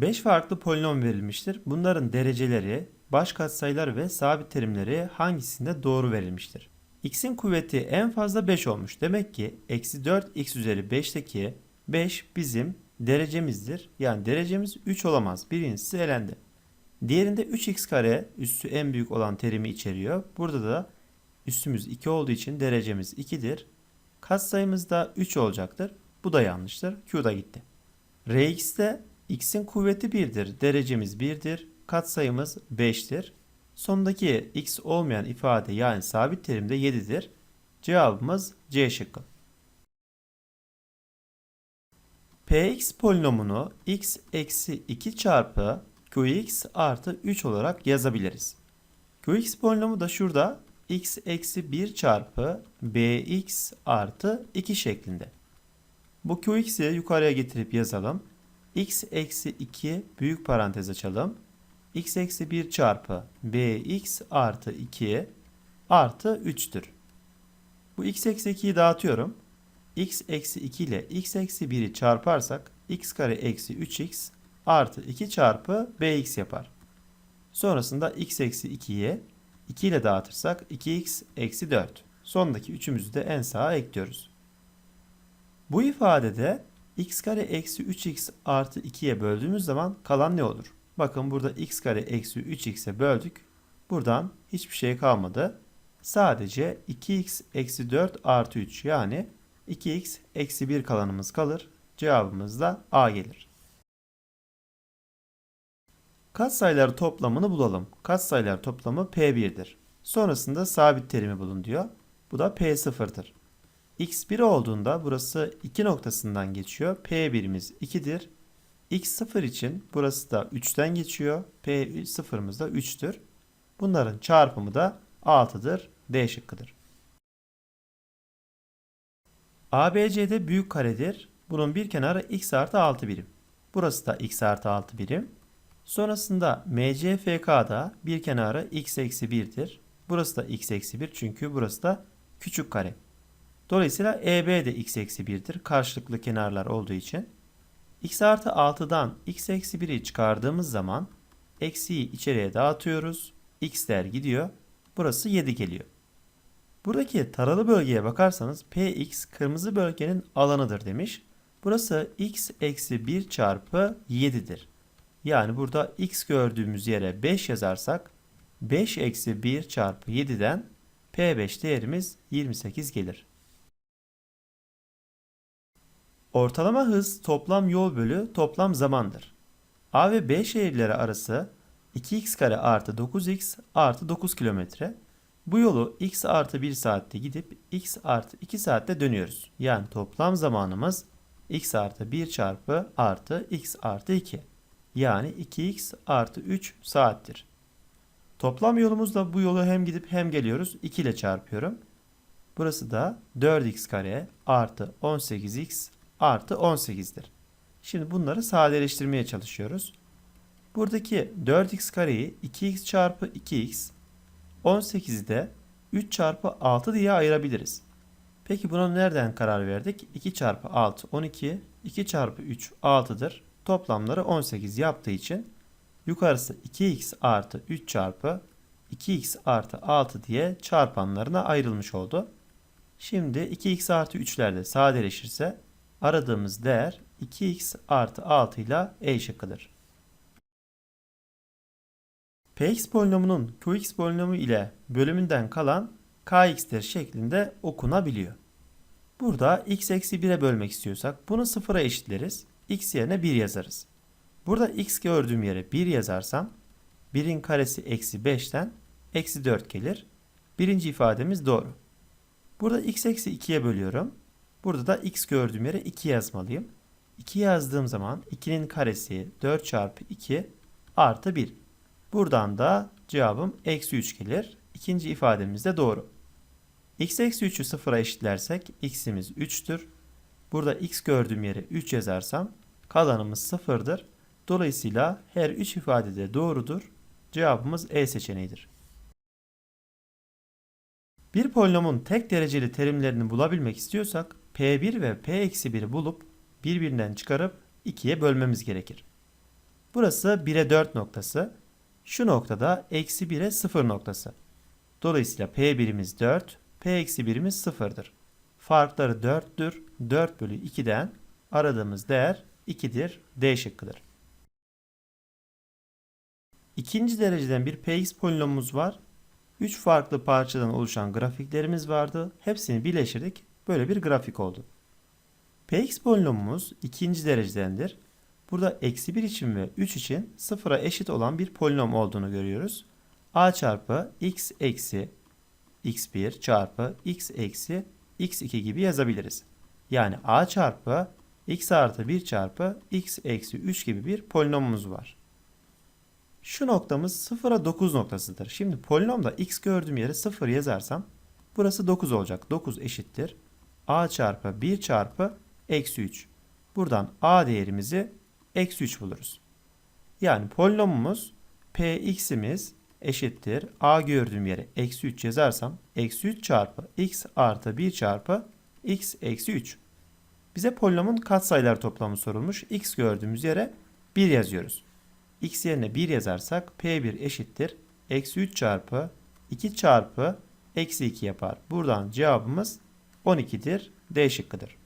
5 farklı polinom verilmiştir. Bunların dereceleri, baş katsayıları ve sabit terimleri hangisinde doğru verilmiştir? x'in kuvveti en fazla 5 olmuş. Demek ki eksi 4 x üzeri 5'teki 5 bizim derecemizdir. Yani derecemiz 3 olamaz. Birincisi elendi. Diğerinde 3x kare üssü en büyük olan terimi içeriyor. Burada da üssümüz 2 olduğu için derecemiz 2'dir. Katsayımız da 3 olacaktır. Bu da yanlıştır. Q da gitti. Rx'te x'in kuvveti 1'dir. Derecemiz 1'dir. Katsayımız 5'tir. Sondaki x olmayan ifade yani sabit terim de 7'dir. Cevabımız C şıkkı. Px polinomunu x eksi 2 çarpı qx artı 3 olarak yazabiliriz. Qx polinomu da şurada x eksi 1 çarpı bx artı 2 şeklinde. Bu qx'i yukarıya getirip yazalım. X eksi 2 büyük parantez açalım. x eksi 1 çarpı bx artı 2 artı 3'tür. Bu x eksi 2'yi dağıtıyorum. x eksi 2 ile x eksi 1'i çarparsak x kare eksi 3x artı 2 çarpı bx yapar. Sonrasında x eksi 2'yi 2 ile dağıtırsak 2x eksi 4. Sondaki 3'ümüzü de en sağa ekliyoruz. Bu ifadede x kare eksi 3x artı 2'ye böldüğümüz zaman kalan ne olur? Bakın burada x kare eksi 3x'e böldük. Buradan hiçbir şey kalmadı. Sadece 2x eksi 4 artı 3 yani 2x eksi 1 kalanımız kalır. Cevabımız da A gelir. Katsayılar toplamını bulalım. Katsayılar toplamı P1'dir. Sonrasında sabit terimi bulun diyor. Bu da P0'dır. X1 olduğunda burası 2 noktasından geçiyor. P1'imiz 2'dir. x0 için burası da 3'ten geçiyor. P0'ımız da 3'tür. Bunların çarpımı da 6'dır. D şıkkıdır. ABCD büyük karedir. Bunun bir kenarı x artı 6 birim. Burası da x artı 6 birim. Sonrasında MCFK'da bir kenarı x eksi 1'dir. Burası da x eksi 1 çünkü burası da küçük kare. Dolayısıyla EB de x eksi 1'dir. Karşılıklı kenarlar olduğu için. x artı 6'dan x eksi 1'i çıkardığımız zaman eksiyi içeriye dağıtıyoruz. x'ler gidiyor. Burası 7 geliyor. Buradaki taralı bölgeye bakarsanız Px kırmızı bölgenin alanıdır demiş. Burası x eksi 1 çarpı 7'dir. Yani burada x gördüğümüz yere 5 yazarsak 5 eksi 1 çarpı 7'den P5 değerimiz 28 gelir. Ortalama hız toplam yol bölü toplam zamandır. A ve B şehirleri arası 2x kare artı 9x artı 9 kilometre. Bu yolu x artı 1 saatte gidip x artı 2 saatte dönüyoruz. Yani toplam zamanımız x artı 1 çarpı artı x artı 2. Yani 2x artı 3 saattir. Toplam yolumuzda bu yolu hem gidip hem geliyoruz. 2 ile çarpıyorum. Burası da 4x kare artı 18x artı 18'dir. Şimdi bunları sadeleştirmeye çalışıyoruz. Buradaki 4x kareyi 2x çarpı 2x 18'i de 3 çarpı 6 diye ayırabiliriz. Peki buna nereden karar verdik? 2 çarpı 6 12, 2 çarpı 3 6'dır. Toplamları 18 yaptığı için yukarısı 2x artı 3 çarpı 2x artı 6 diye çarpanlarına ayrılmış oldu. Şimdi 2x artı 3'ler de sadeleşirse aradığımız değer 2x artı 6 ile E şıkkıdır. Px polinomunun Qx polinomu ile bölümünden kalan Kx'tir şeklinde okunabiliyor. Burada x eksi 1'e bölmek istiyorsak bunu sıfıra eşitleriz. x yerine 1 yazarız. Burada x gördüğüm yere 1 yazarsam 1'in karesi eksi 5'ten eksi 4 gelir. Birinci ifademiz doğru. Burada x eksi 2'ye bölüyorum. Burada da x gördüğüm yere 2 yazmalıyım. 2 yazdığım zaman 2'nin karesi 4 çarpı 2 artı 1. Buradan da cevabım eksi 3 gelir. İkinci ifademiz de doğru. x eksi 3'ü sıfıra eşitlersek x'imiz 3'tür. Burada x gördüğüm yere 3 yazarsam kalanımız sıfırdır. Dolayısıyla her 3 ifade de doğrudur. Cevabımız E seçeneğidir. Bir polinomun tek dereceli terimlerini bulabilmek istiyorsak P1 ve P-1'i bulup birbirinden çıkarıp 2'ye bölmemiz gerekir. Burası 1'e 4 noktası. Şu noktada eksi 1'e 0 noktası. Dolayısıyla P birimiz 4, P eksi birimiz 0'dır. Farkları 4'tür. 4 bölü 2'den aradığımız değer 2'dir. D şıkkıdır. İkinci dereceden bir Px polinomumuz var. 3 farklı parçadan oluşan grafiklerimiz vardı. Hepsini birleştirdik. Böyle bir grafik oldu. Px polinomumuz ikinci derecedendir. Burada eksi 1 için ve 3 için sıfıra eşit olan bir polinom olduğunu görüyoruz. a çarpı x eksi x1 çarpı x eksi x2 gibi yazabiliriz. Yani a çarpı x artı 1 çarpı x eksi 3 gibi bir polinomumuz var. Şu noktamız 0'a 9 noktasıdır. Şimdi polinomda x gördüğüm yere 0 yazarsam burası 9 olacak. 9 eşittir. A çarpı 1 çarpı eksi 3. Buradan a değerimizi eksi 3 buluruz. Yani polinomumuz px'imiz eşittir. a gördüğüm yere eksi 3 yazarsam eksi 3 çarpı x artı 1 çarpı x eksi 3. Bize polinomun katsayılar toplamı sorulmuş. x gördüğümüz yere 1 yazıyoruz. x yerine 1 yazarsak p1 eşittir. Eksi 3 çarpı 2 çarpı eksi 2 yapar. Buradan cevabımız 12'dir. D şıkkıdır.